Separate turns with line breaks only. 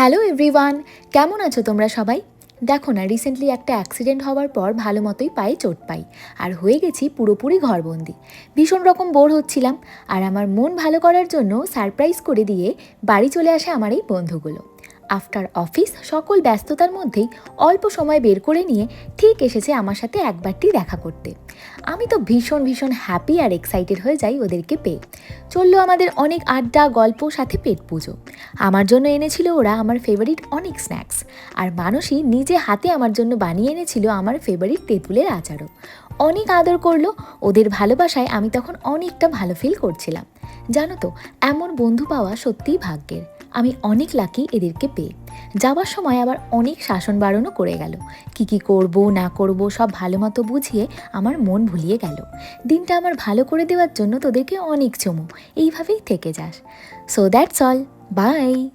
Hello everyone কেমন আছো তোমরা সবাই? দেখো না রিসেন্টলি একটা অ্যাক্সিডেন্ট হওয়ার পর ভালো মতোই পায়ে চোট পাই। আর হয়ে গেছি পুরোপুরি ঘরবন্দি। ভীষণ রকম বোর হচ্ছিলাম। আর আমার মন ভালো করার জন্য সারপ্রাইজ করে দিয়ে বাড়ি চলে আসে আমার এই বন্ধুগুলো। আফটার অফিস সকল ব্যস্ততার মধ্যেই অল্প সময় বের করে নিয়ে ঠিক এসেছে আমার সাথে একবারটি দেখা করতে। আমি তো ভীষণ ভীষণ হ্যাপি আর এক্সাইটেড হয়ে যাই ওদেরকে পেয়ে। চলল আমাদের অনেক আড্ডা, গল্প, সাথে পেট পুজো। আমার জন্য এনেছিল ওরা আমার ফেভারিট অনেক স্ন্যাক্স আর মানুষই নিজে হাতে আমার জন্য বানিয়ে এনেছিল আমার ফেভারিট তেঁতুলের আচারও। অনেক আদর করল, ওদের ভালোবাসায় আমি তখন অনেকটা ভালো ফিল করছিলাম। জানো তো, এমন বন্ধু পাওয়া সত্যিই ভাগ্যের। আমি অনেক লাকি এদেরকে পেয়ে। যাওয়ার সময় আবার অনেক শাসন বারণও করে গেল। কি কি করব, না করব, সব ভালো মতো বুঝিয়ে আমার মন ভুলিয়ে গেল। দিনটা আমার ভালো করে দেওয়ার জন্য তোদেরকে অনেক চমু। এইভাবেই থেকে যাস। So that's all by